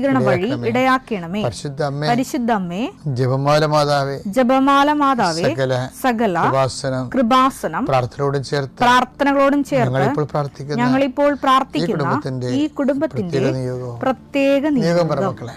പ്രത്യക്ഷീകരണ വഴി ഇടയാക്കണമേ. പരിശുദ്ധ അമ്മേ ജപമാല മാതാവേ ജപമാല മാതാവേ സകല കൃപാസനം പ്രാർത്ഥനയോടും ചേർത്ത് പ്രാർത്ഥനകളോടും ചേർത്ത് ഞങ്ങളിപ്പോൾ പ്രാർത്ഥിക്കുന്ന ഈ പ്രാർത്ഥിക്കുന്ന കുടുംബത്തിന്റെ പ്രത്യേക നിയോഗം. നിയോഗം. മക്കളെ.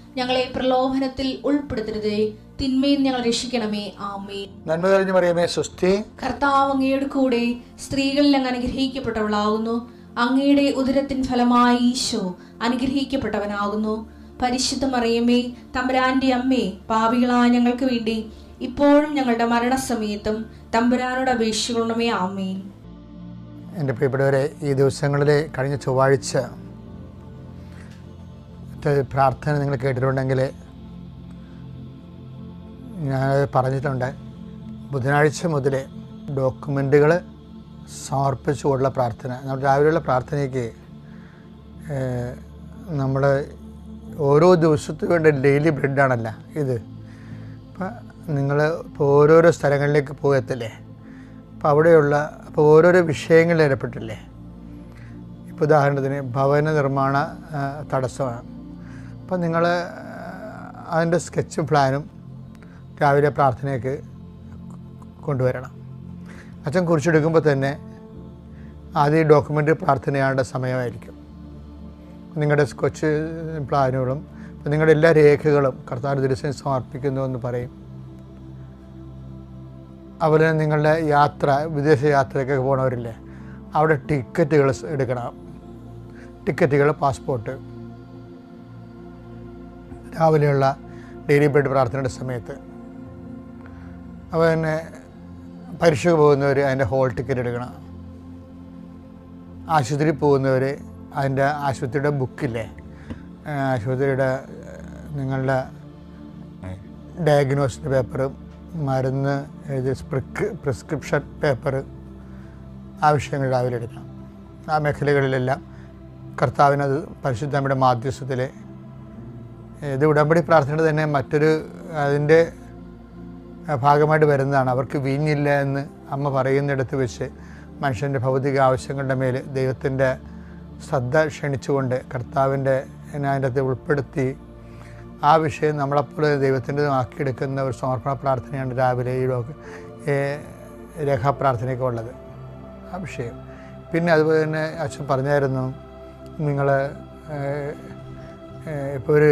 ഞങ്ങളെ പ്രലോഭനത്തിൽ ഉൾപ്പെടുത്തരുതേ. തിന്മയിൽ ഞങ്ങൾ രക്ഷിക്കണമേ. ആമേ നന്മ തെളിഞ്ഞു പറയുമേ സ്വസ്തി. കർത്താവ് അങ്ങയുടെ കൂടെ സ്ത്രീകളിൽ അങ്ങ് അനുഗ്രഹിക്കപ്പെട്ടവളാകുന്നു. അങ്ങയുടെ ഉദരത്തിൻ ഫലമായി ഈശോ അനുഗ്രഹിക്കപ്പെട്ടവനാകുന്നു. പരിശുദ്ധ മറിയമേ തമ്പുരാന്റെ അമ്മേ പാപികളായ ഞങ്ങൾക്ക് വേണ്ടി ഇപ്പോഴും ഞങ്ങളുടെ മരണസമയത്തും തമ്പുരാനോട് അപേക്ഷിക്കണമേ. ആമേൻ. എന്റെ പ്രിയപ്പെട്ടവരെ ഈ ദിവസങ്ങളിൽ കഴിഞ്ഞ ചൊവ്വാഴ്ച പ്രാർത്ഥന നിങ്ങൾ കേട്ടിട്ടുണ്ടെങ്കിൽ ഞാൻ പറഞ്ഞിട്ടുണ്ട്. ബുധനാഴ്ച മുതൽ ഡോക്യുമെന്റുകൾ സമർപ്പിച്ചുകൊണ്ടുള്ള പ്രാർത്ഥന. നമ്മുടെ രാവിലെയുള്ള പ്രാർത്ഥനയ്ക്ക് നമ്മൾ ഓരോ ദിവസത്തിന് വേണ്ട ഡെയിലി ബ്രെഡാണല്ല ഇത്. ഇപ്പം നിങ്ങൾ ഇപ്പോൾ ഓരോരോ സ്ഥലങ്ങളിലേക്ക് പോകത്തില്ലേ? അപ്പോൾ അവിടെയുള്ള അപ്പോൾ ഓരോരോ വിഷയങ്ങളിൽ ഏർപ്പെട്ടില്ലേ? ഇപ്പോൾ ഉദാഹരണത്തിന് ഭവന നിർമ്മാണ തടസ്സമാണ്. അപ്പം നിങ്ങൾ അതിന്റെ സ്കെച്ചും പ്ലാനും രാവിലെ പ്രാർത്ഥനയ്ക്ക് കൊണ്ടുവരണം. അച്ഛൻ കുറിച്ചെടുക്കുമ്പോൾ തന്നെ ആദ്യം ഡോക്യുമെന്റ് പ്രാർത്ഥനയാണ്ട സമയമായിരിക്കും. നിങ്ങളുടെ സ്കെച്ച് പ്ലാനുകളും നിങ്ങളുടെ എല്ലാ രേഖകളും കർത്താർ ദിവസം സമർപ്പിക്കുന്നു എന്ന് പറയും. അതുപോലെ നിങ്ങളുടെ യാത്ര വിദേശ യാത്രയ്ക്കൊക്കെ പോകണവരില്ലേ അവിടെ ടിക്കറ്റുകൾ എടുക്കണം. ടിക്കറ്റുകൾ പാസ്പോർട്ട്. രാവിലെയുള്ള ഡെയിലി ബ്രെഡ് പ്രാർത്ഥനയുടെ സമയത്ത് അപ്പോൾ തന്നെ പരീക്ഷയ്ക്ക് പോകുന്നവർ അതിന്റെ ഹോൾ ടിക്കറ്റ് എടുക്കണം. ആശുപത്രിയിൽ പോകുന്നവർ അതിന്റെ ആശുപത്രിയുടെ ബുക്കില്ലേ? ആശുപത്രിയുടെ നിങ്ങളുടെ ഡയഗ്നോസിന്റെ പേപ്പർ മരുന്ന് എഴുതി പ്രിക്ക് പ്രിസ്ക്രിപ്ഷൻ പേപ്പർ ആവശ്യങ്ങൾ രാവിലെ എടുക്കണം. ആ മേഖലകളിലെല്ലാം കർത്താവിനത് പരിശുദ്ധമ്മയുടെ മാധ്യസ്ഥത്തിൽ ഇത് ഉടമ്പടി പ്രാർത്ഥനയുടെ തന്നെ മറ്റൊരു അതിന്റെ ഭാഗമായിട്ട് വരുന്നതാണ്. അവർക്ക് വീഞ്ഞില്ല എന്ന് അമ്മ പറയുന്നിടത്ത് വെച്ച് മനുഷ്യന്റെ ഭൗതിക ആവശ്യങ്ങളുടെ മേൽ ദൈവത്തിന്റെ ശ്രദ്ധ ക്ഷണിച്ചുകൊണ്ട് കർത്താവിന്റെ അതിന്റെ അകത്ത് ഉൾപ്പെടുത്തി ആ വിഷയം നമ്മളെപ്പോലെ ദൈവത്തിന്റെ ആക്കിയെടുക്കുന്ന ഒരു സമർപ്പണ പ്രാർത്ഥനയാണ് രാവിലെ ഈ ലോക രേഖാപ്രാർത്ഥനയൊക്കെ ഉള്ളത്. ആ വിഷയം. പിന്നെ അതുപോലെ തന്നെ അച്ഛൻ പറഞ്ഞായിരുന്നു നിങ്ങൾ ഇപ്പോൾ ഒരു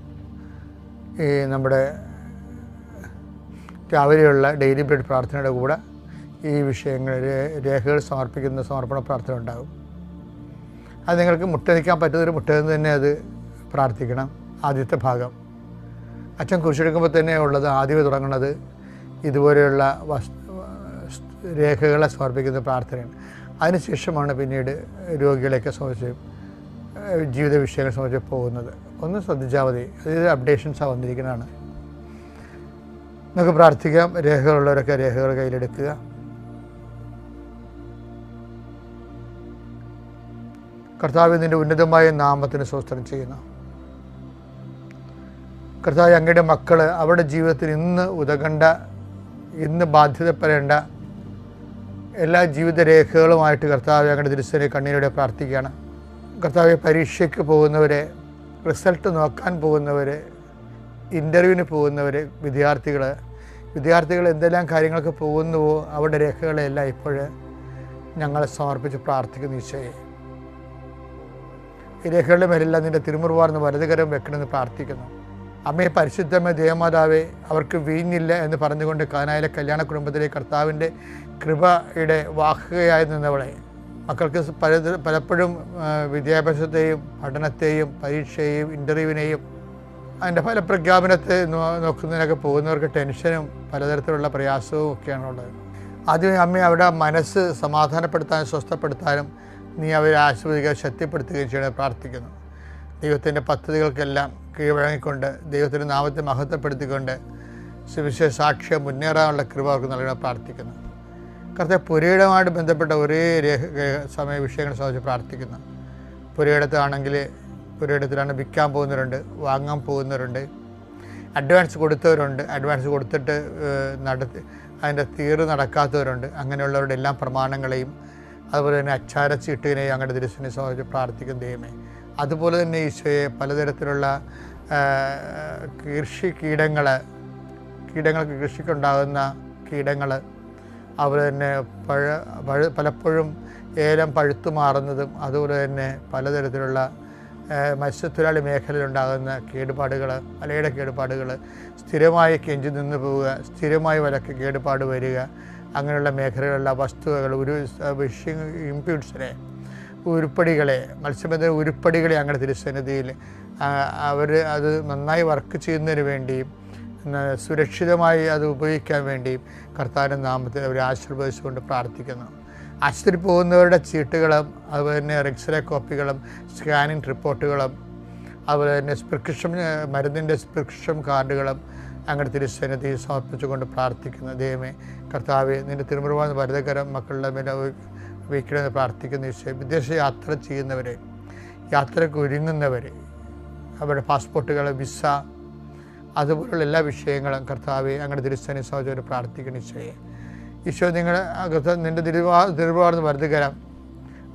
ഈ നമ്മുടെ രാവിലെയുള്ള ഡെയിലി ബ്രെഡ് പ്രാർത്ഥനയുടെ കൂടെ ഈ വിഷയങ്ങൾ രേഖകൾ സമർപ്പിക്കുന്ന സമർപ്പണ പ്രാർത്ഥന ഉണ്ടാകും. അത് നിങ്ങൾക്ക് മുട്ട നിൽക്കാൻ പറ്റുന്നൊരു നിന്ന് തന്നെ അത് പ്രാർത്ഥിക്കണം. ആദ്യത്തെ ഭാഗം. അച്ഛൻ കുറിച്ചെടുക്കുമ്പോൾ തന്നെ ഉള്ളത് ആദ്യമേ തുടങ്ങുന്നത് ഇതുപോലെയുള്ള രേഖകളെ സമർപ്പിക്കുന്ന പ്രാർത്ഥനയാണ്. അതിനുശേഷമാണ് പിന്നീട് രോഗികളെയൊക്കെ സംബന്ധിച്ച് ജീവിത വിഷയങ്ങളെ സംബന്ധിച്ച് പോകുന്നത്. ഒന്ന് ശ്രദ്ധിച്ചാൽ മതി. അതിൽ അപ്ഡേഷൻസാണ് വന്നിരിക്കുന്നതാണ്. നമുക്ക് പ്രാർത്ഥിക്കാം. രേഖകളുള്ളവരൊക്കെ രേഖകൾ കയ്യിലെടുക്കുക. കർത്താവ് നിന്റെ ഉന്നതമായ നാമത്തിന് സ്വസ്ത്രം ചെയ്യുന്നു. കർത്താവ് അങ്ങയുടെ മക്കൾ അവരുടെ ജീവിതത്തിൽ ഇന്ന് ഉതകണ്ട ഇന്ന് ബാധ്യതപ്പെടേണ്ട എല്ലാ ജീവിത രേഖകളുമായിട്ട് കർത്താവ് അങ്ങയുടെ തിരുസനെ കണ്ണീരോടെ പ്രാർത്ഥിക്കുകയാണ്. കർത്താവ് പരീക്ഷയ്ക്ക് പോകുന്നവരെ റിസൾട്ട് നോക്കാൻ പോകുന്നവർ ഇന്റർവ്യൂവിന് പോകുന്നവർ വിദ്യാർത്ഥികൾ വിദ്യാർത്ഥികൾ എന്തെല്ലാം കാര്യങ്ങൾക്ക് പോകുന്നുവോ അവരുടെ രേഖകളെല്ലാം ഇപ്പോൾ ഞങ്ങളെ സമർപ്പിച്ച് പ്രാർത്ഥിക്കുന്നു ഈശോയെ. ഈ രേഖകളുടെ മേലെല്ലാം നിന്റെ തിരുമുറുവാർന്ന് വലതുകരം വെക്കണമെന്ന് പ്രാർത്ഥിക്കുന്നു. അമ്മയെ പരിശുദ്ധമേ ദേവമാതാവെ അവർക്ക് വീഞ്ഞില്ല എന്ന് പറഞ്ഞുകൊണ്ട് കാനായിലെ കല്യാണ കുടുംബത്തിലെ കർത്താവിന്റെ കൃപയുടെ വാഹകയായി നിന്നവളെ മക്കൾക്ക് പല പലപ്പോഴും വിദ്യാഭ്യാസത്തെയും പഠനത്തെയും പരീക്ഷയെയും ഇന്റർവ്യൂവിനെയും അതിന്റെ ഫലപ്രഖ്യാപനത്തെ നോക്കുന്നതിനൊക്കെ പോകുന്നവർക്ക് ടെൻഷനും പലതരത്തിലുള്ള പ്രയാസവും ഒക്കെയാണുള്ളത് ആദ്യം അമ്മ അവിടെ മനസ്സ് സമാധാനപ്പെടുത്താനും സ്വസ്ഥപ്പെടുത്താനും നീ അവരെ ആസ്വദിക്കുക ശക്തിപ്പെടുത്തുകയും ചെയ്യണമെന്ന് പ്രാർത്ഥിക്കുന്നു. ദൈവത്തിന്റെ പദ്ധതികൾക്കെല്ലാം കീഴ്വഴങ്ങിക്കൊണ്ട് ദൈവത്തിന്റെ നാമത്തെ മഹത്വപ്പെടുത്തിക്കൊണ്ട് സുവിശേഷ സാക്ഷ്യം മുന്നേറാനുള്ള കൃപ അവർക്ക് നൽകണം പ്രാർത്ഥിക്കുന്നു. കർത്ത പുരയിടമായിട്ട് ബന്ധപ്പെട്ട ഒരേ രേഖ സമയ വിഷയങ്ങൾ സംബന്ധിച്ച് പ്രാർത്ഥിക്കുന്നു. പുരയിടത്താണെങ്കിൽ പുരയിടത്തിലാണ് വിൽക്കാൻ പോകുന്നവരുണ്ട് വാങ്ങാൻ പോകുന്നവരുണ്ട് അഡ്വാൻസ് കൊടുത്തവരുണ്ട് അഡ്വാൻസ് കൊടുത്തിട്ട് നടത്തി അതിന്റെ തീറ് നടക്കാത്തവരുണ്ട് അങ്ങനെയുള്ളവരുടെ എല്ലാ പ്രമാണങ്ങളെയും അതുപോലെ തന്നെ അച്ചാര ചീട്ടിനെയും അങ്ങനെ ദൃശ്യനെ സംബന്ധിച്ച് പ്രാർത്ഥിക്കുന്ന ദൈവമേ. അതുപോലെ തന്നെ ഈശോയെ പലതരത്തിലുള്ള കൃഷി കീടങ്ങൾ കീടങ്ങൾക്ക് കൃഷിക്കുണ്ടാകുന്ന കീടങ്ങൾ അതുപോലെ തന്നെ പഴ പഴ പലപ്പോഴും ഏലം പഴുത്തു മാറുന്നതും അതുപോലെ തന്നെ പലതരത്തിലുള്ള മത്സ്യത്തൊഴിലാളി മേഖലയിലുണ്ടാകുന്ന കേടുപാടുകൾ വലയുടെ കേടുപാടുകൾ സ്ഥിരമായി കെഞ്ചി നിന്ന് പോവുക സ്ഥിരമായി വലക്ക് കേടുപാട് വരിക അങ്ങനെയുള്ള മേഖലകളിലുള്ള വസ്തുവകൾ ഒരു വിഷിങ് ഇമ്പ്യൂട്ട്സിനെ ഉരുപ്പടികളെ മത്സ്യബന്ധന ഉരുപ്പടികളെ അങ്ങനെ തിരുസന്നിധിയിൽ അവർ അത് നന്നായി വർക്ക് ചെയ്യുന്നതിന് വേണ്ടിയും സുരക്ഷിതമായി അത് ഉപയോഗിക്കാൻ വേണ്ടി കർത്താവിന്റെ നാമത്തിൽ അവർ ആശീർവദിച്ചുകൊണ്ട് പ്രാർത്ഥിക്കുന്നു. ആശുപത്രി പോകുന്നവരുടെ ചീട്ടുകളും അതുപോലെ തന്നെ എക്സ്റേ കോപ്പികളും സ്കാനിങ് റിപ്പോർട്ടുകളും അതുപോലെ തന്നെ പ്രിസ്ക്രിപ്ഷൻ മരുന്നിന്റെ പ്രിസ്ക്രിപ്ഷൻ കാർഡുകളും അങ്ങനെ തിരുസന്നിധി സമർപ്പിച്ചുകൊണ്ട് പ്രാർത്ഥിക്കുന്നു. ദൈവമേ കർത്താവ് നിന്റെ തിരുമുറുവാൻ ഭരതകരം മക്കളുടെ മേലെ വയ്ക്കണമെന്ന് പ്രാർത്ഥിക്കുന്ന വിഷയം വിദേശ യാത്ര ചെയ്യുന്നവരെ യാത്രയ്ക്ക് ഒരുങ്ങുന്നവരെ അവരുടെ പാസ്പോർട്ടുകൾ വിസ അതുപോലുള്ള എല്ലാ വിഷയങ്ങളും കർത്താവെ അങ്ങനെ തിരുസ്ഥാനി സഹോദരം പ്രാർത്ഥിക്കുന്ന ഈശോയെ. ഈശോ നിങ്ങൾ നിന്റെ തിരുവാ തിരുവാർന്ന് വർദ്ധകരം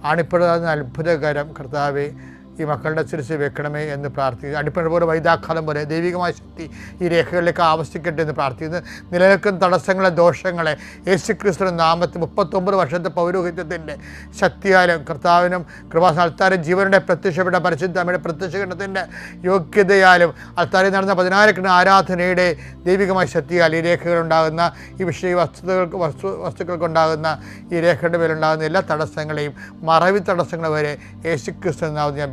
ആണിപ്പെടുന്ന അത്ഭുതകരം കർത്താവെ ഈ മക്കളുടെ ശിരസ് വെക്കണമേ എന്ന് പ്രാർത്ഥിക്കുന്നു. അടിപ്പണ പോലെ വൈദാഘാതം പോലെ ദൈവികമായ ശക്തി ഈ രേഖകളിലേക്ക് ആവശ്യിക്കട്ടെ എന്ന് പ്രാർത്ഥിക്കുന്നു. നിലനിൽക്കുന്ന തടസ്സങ്ങളെ ദോഷങ്ങളെ യേശു ക്രിസ്തു നാമത്തിൽ മുപ്പത്തൊമ്പത് വർഷത്തെ പൗരോഹിത്യത്തിന്റെ ശക്തിയാലും കർത്താവിനും കൃപാസ്ഥാനത്താരും ജീവനുടെ പ്രത്യക്ഷപ്പെട്ട പരിശുദ്ധ അമ്മയുടെ പ്രത്യക്ഷകരണത്തിന്റെ യോഗ്യതയാലും അൽത്താരിൽ നടന്ന പതിനായിരക്കണ ആരാധനയുടെ ദൈവികമായ ശക്തിയാൽ ഈ രേഖകളുണ്ടാകുന്ന ഈ വിഷയ വസ്തുതകൾക്ക് വസ്തു വസ്തുക്കൾക്കുണ്ടാകുന്ന ഈ രേഖയുടെ മേലുണ്ടാകുന്ന എല്ലാ തടസ്സങ്ങളെയും മറവി തടസ്സങ്ങളെ വരെ യേശു ക്രിസ്തു നാമത്തിൽ ഞാൻ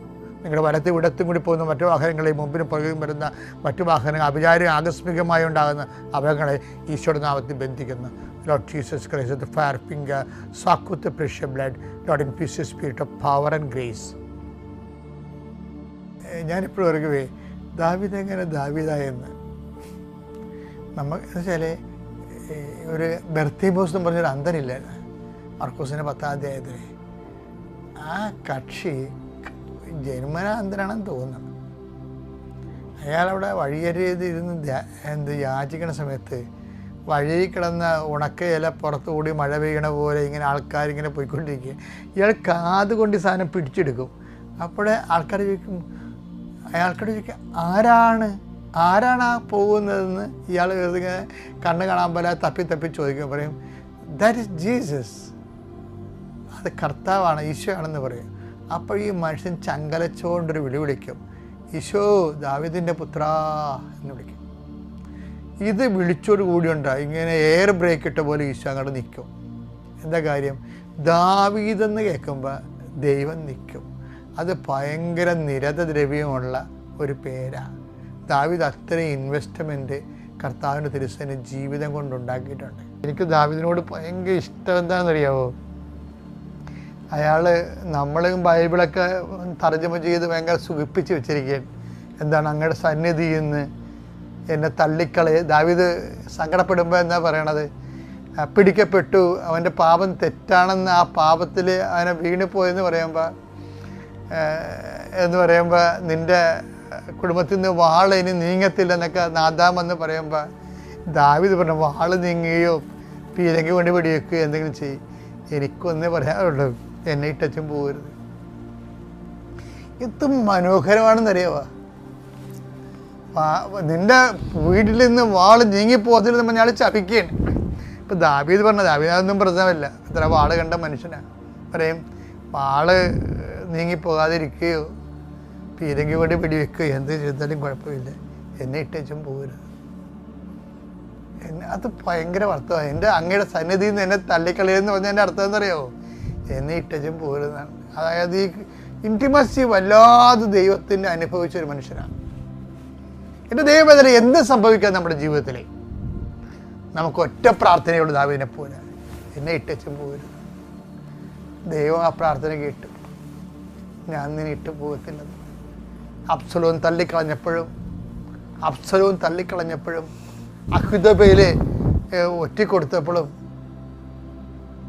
നിങ്ങളുടെ വലത്തും ഇടത്തും കൂടി പോകുന്ന മറ്റു വാഹനങ്ങളെയും മുമ്പിനും പുറകിലും വരുന്ന മറ്റു വാഹനങ്ങൾ അഭിചാരി ആകസ്മികമായി ഉണ്ടാകുന്ന അപകടങ്ങളെ ഈശോയുടെ നാമത്തിൽ ബന്ധിക്കുന്നു. Lord Jesus Christ fire finger സാക്കുത്ത് with precious blood Lord in peace spirit of power and grace ഞാനിപ്പോഴും ഓർക്കുവേ ദാവിദ് എങ്ങനെ ദാവിദായെന്ന്? എന്ന് വെച്ചാൽ ഒരു ബെർത്തിബോസ് എന്ന് പറഞ്ഞൊരു അന്തനില്ല മർക്കോസിന്റെ പത്താം അധ്യായത്തിൽ ആ കക്ഷി ജന്മനാ അന്തരാണെന്ന് തോന്നുന്നു. അയാളവിടെ വഴിയരുത് ഇരുന്ന് എന്ത് യാചിക്കണ സമയത്ത് വഴിയിൽ കിടന്ന ഉണക്ക ഇല പുറത്തുകൂടി മഴ പെയ്യണ പോലെ ഇങ്ങനെ ആൾക്കാരിങ്ങനെ പോയിക്കൊണ്ടിരിക്കുക. ഇയാൾ കാതുകൊണ്ട് ഈ സാധനം പിടിച്ചെടുക്കും. അപ്പോഴേ ആൾക്കാർ ചോദിക്കും അയാൾക്കോട് ചോദിക്കുക ആരാണ്? ആരാണ് ആ പോകുന്നതെന്ന്? ഇയാൾ വെറുതെ കണ്ണ് കാണാൻ പോലെ തപ്പി തപ്പി ചോദിക്കും. പറയും ദാറ്റ് ഇസ് ജീസസ്. അത് കർത്താവാണ് ഈശോ ആണെന്ന് പറയും. അപ്പോൾ ഈ മനുഷ്യൻ ചങ്കലച്ചോണ്ടൊരു വിളി വിളിക്കും. ഈശോ ദാവിദിന്റെ പുത്രാ എന്ന് വിളിക്കും. ഇത് വിളിച്ചോട് കൂടിയുണ്ട്. ഇങ്ങനെ എയർ ബ്രേക്ക് ഇട്ട പോലെ ഈശോ അങ്ങോട്ട് നിൽക്കും. എന്താ കാര്യം? ദാവീതെന്ന് കേൾക്കുമ്പോൾ ദൈവം നിൽക്കും. അത് ഭയങ്കര നിരത ദ്രവ്യമുള്ള ഒരു പേരാണ് ദാവിദ് അത്രയും ഇൻവെസ്റ്റ്മെന്റ് കർത്താവിന്റെ തിരുസേന ജീവിതം കൊണ്ടുണ്ടാക്കിയിട്ടുണ്ട് എനിക്ക് ദാവിദിനോട് ഭയങ്കര ഇഷ്ടം എന്താണെന്നറിയാവോ? അയാൾ നമ്മളും ബൈബിളൊക്കെ തർജമ ചെയ്ത് ഭയങ്കര സുഖിപ്പിച്ച് വെച്ചിരിക്കുകയാണ്. എന്താണ് അങ്ങയുടെ സന്നിധിയിൽ നിന്ന് എന്നെ തള്ളിക്കളെ ദാവിത് സങ്കടപ്പെടുമ്പോൾ എന്താ പറയണത്? പിടിക്കപ്പെട്ടു അവന്റെ പാപം തെറ്റാണെന്ന് ആ പാപത്തിൽ അവനെ വീണുപോയെന്ന് പറയുമ്പോൾ എന്ന് പറയുമ്പോൾ നിന്റെ കുടുംബത്തിൽ നിന്ന് വാൾ ഇനി നീങ്ങത്തില്ലെന്നൊക്കെ നാദാമെന്ന് പറയുമ്പോൾ ദാവിത് പറഞ്ഞു വാൾ നീങ്ങുകയോ പീരങ്കി കൊണ്ട് വെടിവെക്കുകയോ എന്തെങ്കിലും ചെയ്യും. എനിക്കൊന്നേ പറയാനുള്ളൂ. എന്നെ ഇട്ടച്ചും പോകരുത്. ഇത് മനോഹരമാണെന്നറിയാവാ? നിന്റെ വീട്ടിൽ നിന്ന് വാൾ നീങ്ങി പോകത്തില്ലെന്ന് പറഞ്ഞാൽ ചപിക്കുകയാണ് ഇപ്പം ദാവീദ് പറഞ്ഞ അതൊന്നും പ്രശ്നമല്ല. ഇത്ര വാൾ കണ്ട മനുഷ്യനാണ് പറയും വാൾ നീങ്ങിപ്പോകാതിരിക്കുകയോ പീരങ്കി കൊണ്ട് പിടിവെക്കുകയോ എന്ത് ചെയ്താലും കുഴപ്പമില്ല. എന്നെ ഇട്ടേച്ചും പോകരുത്. എന്നെ അത് ഭയങ്കര അർത്ഥമാണ് എന്റെ അങ്ങയുടെ സന്നിധിയിൽ നിന്ന് എന്നെ തള്ളിക്കളയെന്ന് എന്റെ അർത്ഥം എന്തറിയാമോ എന്നെ ഇട്ടച്ചും പോരുന്നതാണ്. അതായത് ഈ ഇന്റിമസി വല്ലാതെ ദൈവത്തിന്റെ അനുഭവിച്ച ഒരു മനുഷ്യനാണ്. എന്റെ ദൈവവേദന എന്ത് സംഭവിക്കാം നമ്മുടെ ജീവിതത്തിൽ? നമുക്ക് ഒറ്റ പ്രാർത്ഥനയോട് ദാവിനെ പോലെ. എന്നെ ഇട്ടച്ചും പോരുത് ദൈവം ആ പ്രാർത്ഥന കേട്ടു. ഞാൻ നിന്നെ ഇട്ട് പോകത്തില്ല അപ്സലവും തള്ളിക്കളഞ്ഞപ്പോഴും അപ്സലവും തള്ളിക്കളഞ്ഞപ്പോഴും അഹ്ദബയിൽ ഒറ്റിക്കൊടുത്തപ്പോഴും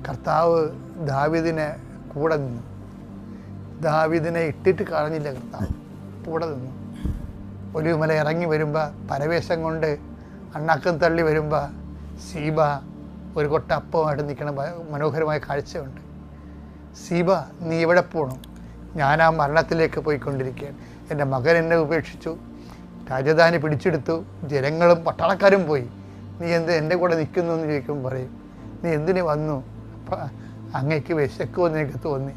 കർത്താവ് ദാവിദിനെ കൂടെ നിന്നു. ദാവിദിനെ ഇട്ടിട്ട് കളഞ്ഞില്ല കർത്താവ്. കൂടെ നിന്നു. ഒലിവുമല ഇറങ്ങി വരുമ്പോൾ പരവേശം കൊണ്ട് അണ്ണാക്കം തള്ളി വരുമ്പോൾ സീബ ഒരു കൊട്ട അപ്പമായിട്ട് നിൽക്കണ മനോഹരമായ കാഴ്ചയുണ്ട്. സീബ നീ എവിടെ പോകണം ഞാൻ ആ മരണത്തിലേക്ക് പോയിക്കൊണ്ടിരിക്കുകയാണ്. എന്റെ മകൻ എന്നെ ഉപേക്ഷിച്ചു. രാജധാനി പിടിച്ചെടുത്തു. ജനങ്ങളും പട്ടാളക്കാരും പോയി. നീ എന്ത് എന്റെ കൂടെ നിൽക്കുന്നു എന്ന് ചോദിക്കുമ്പോൾ പറയും. നീ എന്തിന് വന്നു? അങ്ങയ്ക്ക് വിശക്കുമെന്ന് എനിക്ക് തോന്നി.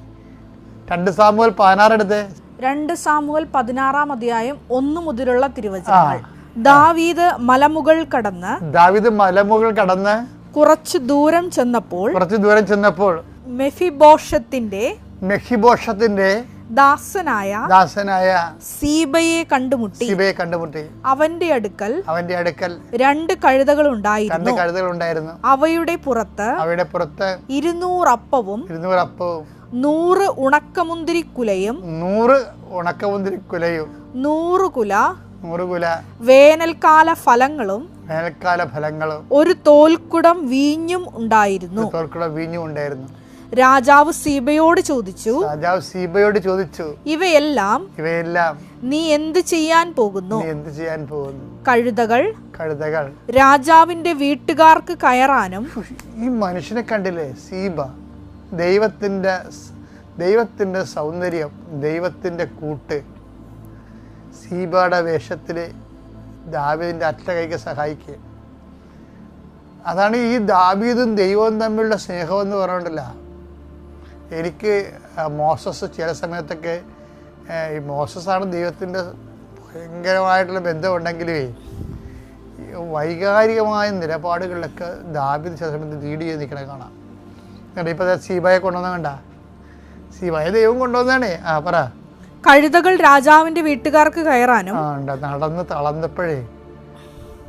രണ്ട് സാമുവൽ പതിനാറെടുത്ത് രണ്ട് സാമുവൽ പതിനാറാം അധ്യായം ഒന്നു മുതലുള്ള തിരുവചനങ്ങൾ. ദാവീദ് മലമുകൾ കടന്ന് ദാവീദ് മലമുകൾ കടന്ന് കുറച്ച് ദൂരം ചെന്നപ്പോൾ കുറച്ച് ദൂരം ചെന്നപ്പോൾ മെഫിബോഷത്തിന്റെ മെഹിബോഷത്തിന്റെ ദാസനായ ദാസനായ സീബയെ കണ്ടുമുട്ടി. സീബയെ കണ്ടുമുട്ടി. അവന്റെ അടുക്കൽ അവന്റെ അടുക്കൽ രണ്ട് കഴുതകൾ ഉണ്ടായിരുന്നു. രണ്ട് കഴുതകൾ ഉണ്ടായിരുന്നു. അവയുടെ പുറത്ത് അവയുടെ പുറത്ത് ഇരുന്നൂറ് അപ്പവും ഇരുന്നൂറ് അപ്പവും നൂറ് ഉണക്കമുന്തിരി കുലയും നൂറ് ഉണക്കമുന്തിരി കുലയും നൂറ് കുല നൂറ് കുല വേനൽക്കാല ഫലങ്ങളും വേനൽക്കാല ഫലങ്ങളും ഒരു തോൽക്കുടം വീഞ്ഞും ഉണ്ടായിരുന്നു. തോൽക്കുടം വീഞ്ഞും ഉണ്ടായിരുന്നു. രാജാവ് സീബയോട് ചോദിച്ചു രാജാവ് സീബയോട് ചോദിച്ചു ഇവയെല്ലാം ഇവയെല്ലാം നീ എന്ത് ചെയ്യാൻ പോകുന്നു? എന്ത് ചെയ്യാൻ പോകുന്നു? കഴുതകൾ കഴുതകൾ രാജാവിന്റെ വീട്ടുകാർക്ക് കയറാനും ഈ മനുഷ്യനെ കണ്ടില്ലേ സീബ? ദൈവത്തിന്റെ ദൈവത്തിന്റെ സൗന്ദര്യം ദൈവത്തിന്റെ കൂട്ട്. സീബയുടെ വേഷത്തിൽ ദാവീദിന്റെ അറ്റ കൈക്ക് സഹായിക്കുക. അതാണ് ഈ ദാവീദും ദൈവവും തമ്മിലുള്ള സ്നേഹം എന്ന് പറഞ്ഞിട്ടില്ല എനിക്ക് മോസസ് ചില സമയത്തൊക്കെ ഈ മോസസാണ് ദൈവത്തിന്റെ ഭയങ്കരമായിട്ടുള്ള ബന്ധമുണ്ടെങ്കിലേ വൈകാരികമായ നിലപാടുകളിലൊക്കെ ദാബിദ് ചില സമയത്ത് ലീഡ് ചെയ്ത് നിൽക്കണ കാണാം. എന്നിട്ട് ഇപ്പോൾ സീബയെ കൊണ്ടുവന്ന കണ്ട? സീബയെ ദൈവം കൊണ്ടുവന്നാണേ ആ പറ. കഴുതകൾ രാജാവിന്റെ വീട്ടുകാർക്ക് കയറാനും ആ ഉണ്ട് നടന്ന് തളർന്നപ്പോഴേ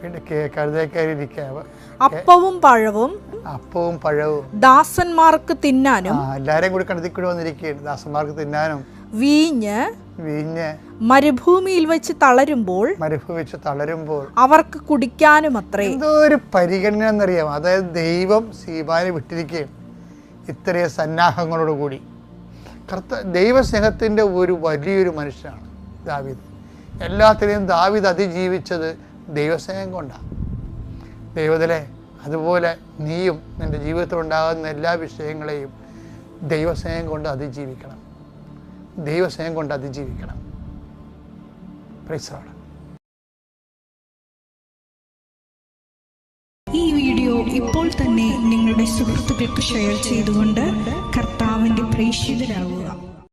പിന്നെ കേ- കഴുതേ കയറി ഇരിക്കുക അപ്പവും പഴവും അപ്പവും പഴവും. ദാസന്മാർക്ക് തിന്നാനും എല്ലാരെയും കൂടി കടത്തി കൂടി വന്നിരിക്കുകയാണ്. ദാസന്മാർക്ക് തിന്നാനും. വീഞ്ഞ് വീഞ്ഞ് മരുഭൂമിയിൽ വെച്ച് തളരുമ്പോൾ മരുഭൂമി വെച്ച് തളരുമ്പോൾ അവർക്ക് കുടിക്കാനും അത്രേ എന്തോ ഒരു പരിഗണന എന്നറിയാം അതായത് ദൈവം സീബാനെ വിട്ടിരിക്കുകയും ഇത്രയും സന്നാഹങ്ങളോടുകൂടി കർത്ത ദൈവസ്നേഹത്തിന്റെ ഒരു വലിയൊരു മനുഷ്യനാണ് ദാവിദ്. എല്ലാത്തിനെയും ദാവിദ് അതിജീവിച്ചത് ദൈവസ്നേഹം കൊണ്ടാണ്. ദൈവത്തിലെ അതുപോലെ നീയും നിന്റെ ജീവിതത്തിൽ ഉണ്ടാകുന്ന എല്ലാ വിഷയങ്ങളെയും ദൈവസ്നേഹം കൊണ്ട് അതിജീവിക്കണം. ദൈവസ്നേഹം കൊണ്ട് അതിജീവിക്കണം. ഈ വീഡിയോ ഇപ്പോൾ തന്നെ നിങ്ങളുടെ സുഹൃത്തുക്കൾക്ക് ഷെയർ ചെയ്തുകൊണ്ട് കർത്താവിന്റെ പ്രേക്ഷിതരാകുക.